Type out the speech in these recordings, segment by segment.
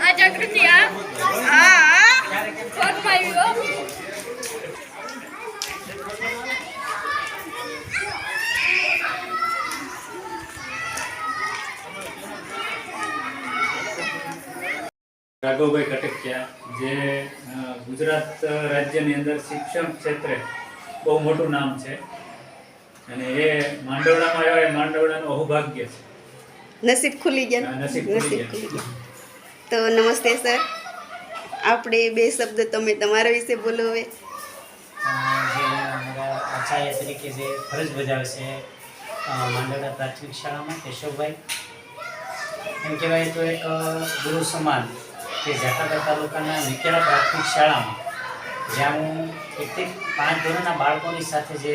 આ જાગૃતિ આ? આ આવ્યો રાઘવભાઈ કટકિયા જે ગુજરાત રાજ્યની અંદર શિક્ષણ ક્ષેત્રે બહુ મોટું નામ છે. અને એ માંડવડામાં આવ્યા એ માંડવડાનું અહોભાગ્ય છે. નસીબ ખુલી ગયા. નસીબ ખુલી ગયા. તો નમસ્તે સર. આપણે બે શબ્દ તમે તમારા વિશે બોલો હવે. આચાર્ય તરીકે જે ફરજ બજાવે છે અ, માંડવડા પ્રાથમિક શાળામાં કેશવભાઈ. એમ કહેવાય તો એક ગુરુ સમાન કે ઝાટાપર તાલુકાના વિકેલા પ્રાથમિક શાળામાં જ્યાં હું એકથી પાંચ ધોરણના બાળકોની સાથે જે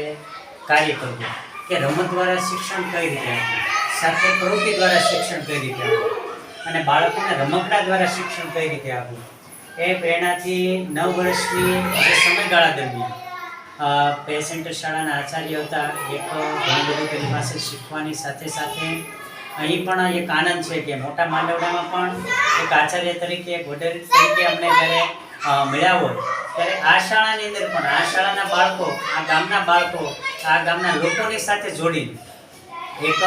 કાર્ય કરું છું કે રમત દ્વારા શિક્ષણ કઈ રીતે આપવું? સાથે પ્રવૃત્તિ દ્વારા શિક્ષણ કઈ રીતે આપવું? અને બાળકોને રમકડા દ્વારા શિક્ષણ કઈ રીતે આપવું? એ પ્રેરણાથી નવ વર્ષની સમયગાળા દરમિયાન પેસેન્ટ શાળાના આચાર્ય હતા, એક ઘણું બધું પાસે શીખવાની સાથે સાથે અહીં પણ એક આનંદ છે કે મોટા માંડવડામાં પણ એક આચાર્ય તરીકે, એક વડીલ તરીકે અમને જ્યારે મળ્યા હોય, ત્યારે આ શાળાની અંદર પણ, આ શાળાના બાળકો, આ ગામના બાળકો, આ ગામના લોકોની સાથે જોડીને એક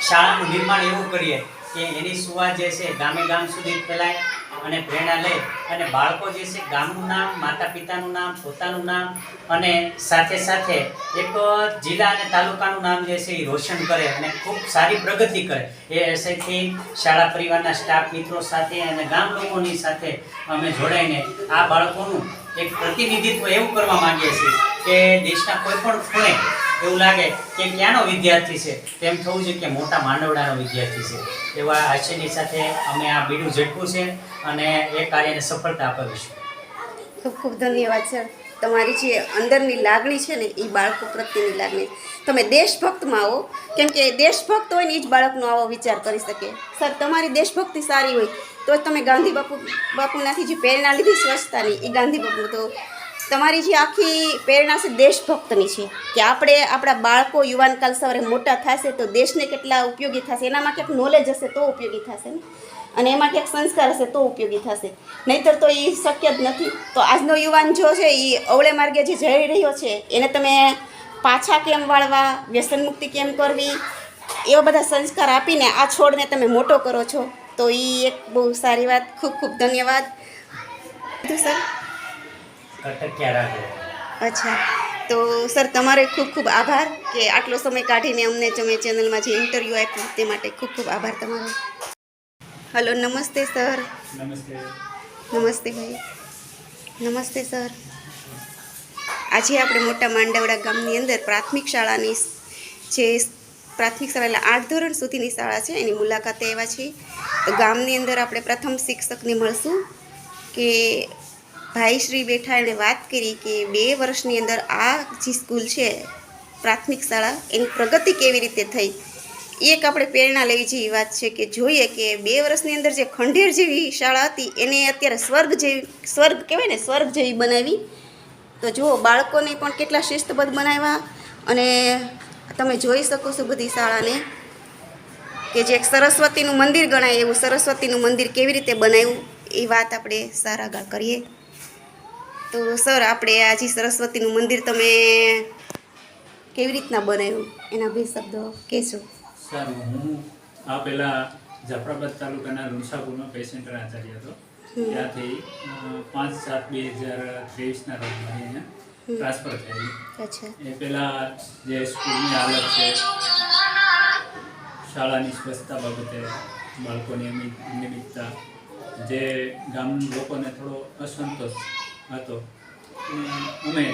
શાળાનું નિર્માણ એવું કરીએ કે એની સુવા જે છે ગામે ગામ સુધી ફેલાય અને પ્રેરણા લે અને બાળકો જે છે ગામનું નામ માતા પિતાનું નામ, પોતાનું નામ અને સાથે સાથે એક જિલ્લા અને તાલુકાનું નામ જે છે એ રોશન કરે અને ખૂબ સારી પ્રગતિ કરે. એ એસેથી શાળા પરિવારના સ્ટાફ મિત્રો સાથે અને ગામ લોકોની સાથે અમે જોડાઈને આ બાળકોનું એક પ્રતિનિધિત્વ એવું કરવા માંગીએ છીએ કે દેશના કોઈ પણ ખૂણે એવું લાગે કે ક્યાંનો વિદ્યાર્થી છે? તેમ થવું છે કે મોટા માંડવડાનો વિદ્યાર્થી છે. એવા આશયની સાથે અમે આ બીડું ઝટકું છે અને એ કાર્યને સફળતા અપાવીશું. ખૂબ ખૂબ ધન્યવાદ સર તમારી જે અંદરની લાગણી છે ને એ બાળકો પ્રત્યેની લાગણી. તમે દેશભક્તમાં આવો. કેમ કે દેશભક્ત હોય ને એ જ બાળકનો આવો વિચાર કરી શકે. સર તમારી દેશભક્તિ સારી હોય, તો તમે ગાંધી બાપુ બાપુનાથી જે પ્રેરણા લીધી સ્વચ્છતાની. એ ગાંધી બાપુ તો તમારી જે આખી પ્રેરણા છે દેશભક્તની છે કે આપણે આપણા બાળકો યુવાનકાલ સવારે મોટા થશે તો દેશને કેટલા ઉપયોગી થશે? એનામાં ક્યાંક નોલેજ હશે તો ઉપયોગી થશે ને? અને એમાં ક્યાંક સંસ્કાર હશે તો ઉપયોગી થશે. નહીંતર તો એ શક્ય જ નથી. તો આજનો યુવાન જો છે એ અવળે માર્ગે જે જઈ રહ્યો છે, એને તમે પાછા કેમ વાળવા, વ્યસન મુક્તિ કેમ કરવી, એવા બધા સંસ્કાર આપીને આ છોડને તમે મોટો કરો છો, તો એ એક બહુ સારી વાત. ખૂબ ખૂબ ધન્યવાદ. સર કટક્યા રાખો અચ્છા. તો સર તમારો ખૂબ ખૂબ આભાર કે આટલો સમય કાઢીને અમને તમે ચેનલમાં જે ઇન્ટરવ્યૂ આપ્યું તે માટે ખૂબ ખૂબ આભાર તમારો. હલો નમસ્તે સર. નમસ્તે. નમસ્તે ભાઈ. નમસ્તે સર. આજે આપણે મોટા માંડવડા ગામની અંદર પ્રાથમિક શાળાની જે પ્રાથમિક શાળા એટલે આઠ ધોરણ સુધીની શાળા છે. એની મુલાકાતે આવ્યા છીએ. તો ગામની અંદર આપણે પ્રથમ શિક્ષકને મળશું કે ભાઈશ્રી બેઠા એણે વાત કરી કે બે વર્ષની અંદર આ જે સ્કૂલ છે, પ્રાથમિક શાળા, એની પ્રગતિ કેવી રીતે થઈ? એક આપણે પ્રેરણા લેવી જેવી વાત છે કે જોઈએ કે બે વર્ષની અંદર જે ખંડેર જેવી શાળા હતી, એને અત્યારે સ્વર્ગ જેવી, સ્વર્ગ કહેવાય ને, સ્વર્ગ જેવી બનાવી. તો જુઓ, બાળકોને પણ કેટલા શિસ્તબદ્ધ બનાવ્યા અને તમે જોઈ શકો છો બધી શાળાને કે જે એક સરસ્વતીનું મંદિર ગણાય, એવું સરસ્વતીનું મંદિર કેવી રીતે બનાવ્યું, એ વાત આપણે સારા આગળ કરીએ. તો સર આપણે આજે સરસ્વતીનું મંદિર તમે કેવી રીતના બનાવ્યું? એના બે શબ્દો કહેશો. સર હું આ પહેલાં જાફરાબાદ તાલુકાના રૂણસાપુરનો પેશન્ટર આચાર્ય હતો. ત્યાંથી પાંચ સાત બે હજાર ત્રેવીસના રોજ અહીંયા ટ્રાન્સફર થયેલી. એ પહેલાં જે સ્કૂલની હાલત છે શાળાની સ્વચ્છતા બાબતે બાળકોની અમિત નિયમિતતા જે ગામ લોકોને થોડો અસંતોષ હતો. અમે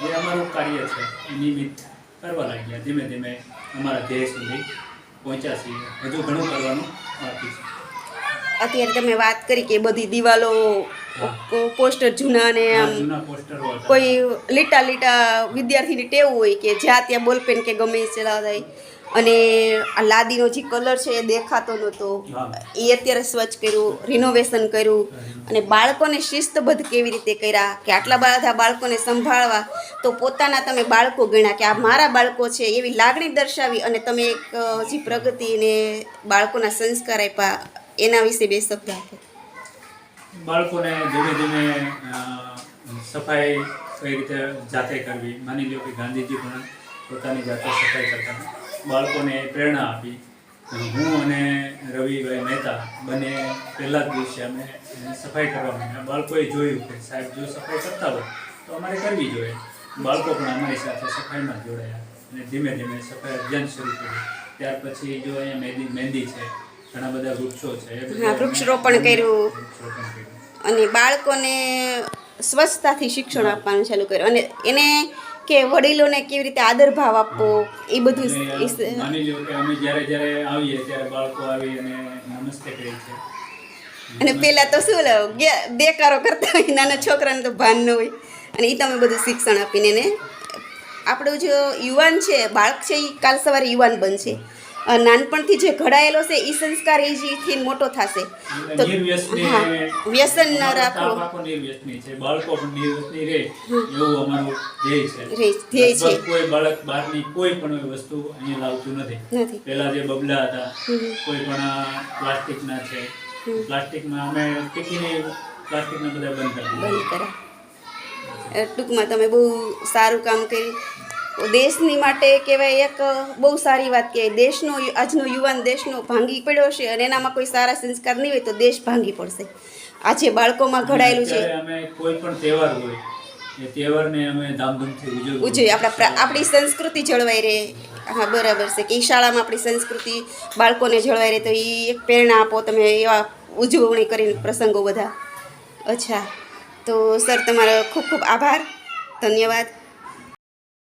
જે અમારું કાર્ય છે એ નિયમિત કરવા લાગ્યા. ધીમે ધીમે અમારા ધ્યેય સુધી પહોંચ્યા છીએ. હજુ ઘણું કરવાનું બાકી છે. અત્યારે તમે વાત કરી કે બધી દિવાલો પોસ્ટર જૂના ને આમ કોઈ લીટા લીટા વિદ્યાર્થીની ટેવ હોય કે જ્યાં ત્યાં બોલપેન કે ગમે એ ચલાવતા હોય અને આ લાદીનો જે કલર છે એ દેખાતો નહોતો. એ અત્યારે સ્વચ્છ કર્યું રિનોવેશન કર્યું. અને બાળકોને શિસ્તબદ્ધ કેવી રીતે કર્યા કે આટલા બધા બાળકોને સંભાળવા તો પોતાના તમે બાળકો ગણ્યા કે આ મારા બાળકો છે એવી લાગણી દર્શાવી અને તમે એક જે પ્રગતિને બાળકોના સંસ્કાર આપ્યા એના વિશે બે શબ્દ આપો. બાળકોને ધીમે ધીમે સફાઈ કઈ રીતે જાતે કરવી? માની લો કે ગાંધીજી પણ પોતાની જાતે સફાઈ કરતા. બાળકોને પ્રેરણા આપી. હું અને રવિભાઈ મહેતા બંને પહેલા જ દિવસે અમે સફાઈ કરવા માંડ્યા બાળકોએ જોયું કે સાહેબ જો સફાઈ કરતા હોય તો અમારે કરવી જોઈએ. બાળકો પણ અમારી સાથે સફાઈમાં જોડાયા અને ધીમે ધીમે સફાઈ અભિયાન શરૂ કર્યું. ત્યાર પછી જો અહીંયા મહેંદી મહેંદી છે ઘણા બધા વૃક્ષો છે. વૃક્ષરોપણ કર્યું. અને બાળકોને સ્વચ્છતાથી શિક્ષણ આપવાનું ચાલુ કર્યું. અને એને કે વડીલોને કેવી રીતે આદર ભાવ આપવો એ બધું માની લો કે અમે જ્યારે જ્યારે આવીએ ત્યારે બાળકો આવી અને નમસ્તે કહે છે. અને પહેલાં તો શું બેકારો કરતા હોય નાના છોકરાને તો ભાન ન હોય. અને એ તમે બધું શિક્ષણ આપીને એને આપણું જો યુવાન છે બાળક છે એ કાલ સવારે યુવાન બનશે. નાનપણથી જે ઘડાયેલો છે એ સંસ્કાર એ જેથી મોટો થશે. તો હા વ્યસન ન રાખવું. સ્ટાફ આખો નિર્વ્યસની છે. બાળકો પણ રહે એવું અમારું ધ્યેય છે. ધ્યેય છે. કોઈ બાળક બહારની કોઈ પણ વસ્તુ અહીંયા લાવતું નથી. પહેલા જે બબલા હતા કોઈ પણ પ્લાસ્ટિકના છે. પ્લાસ્ટિકમાં અમે ટીકીને પ્લાસ્ટિકના બધા બંધ કરી બંધ ટૂંકમાં તમે બહુ સારું કામ કર્યું. દેશની માટે કહેવાય એક બહુ સારી વાત કહેવાય. દેશનો આજનો યુવાન દેશનો ભાંગી પડ્યો છે અને એનામાં કોઈ સારા સંસ્કાર નહીં હોય તો દેશ ભાંગી પડશે. આજે બાળકોમાં ઘડાયેલું છે. અમે કોઈ પણ તહેવાર હોય એ તહેવારને અમે ધામધૂમથી ઉજવવું ઉજવી આપણા સંસ્કૃતિ જળવાઈ રહે. હા બરાબર છે કે શાળામાં આપણી સંસ્કૃતિ બાળકોને જળવાઈ રહે તો એ એક પ્રેરણા આપો તમે એવા ઉજવણી કરીને પ્રસંગો બધા. અચ્છા. તો સર તમારો ખૂબ ખૂબ આભાર. ધન્યવાદ.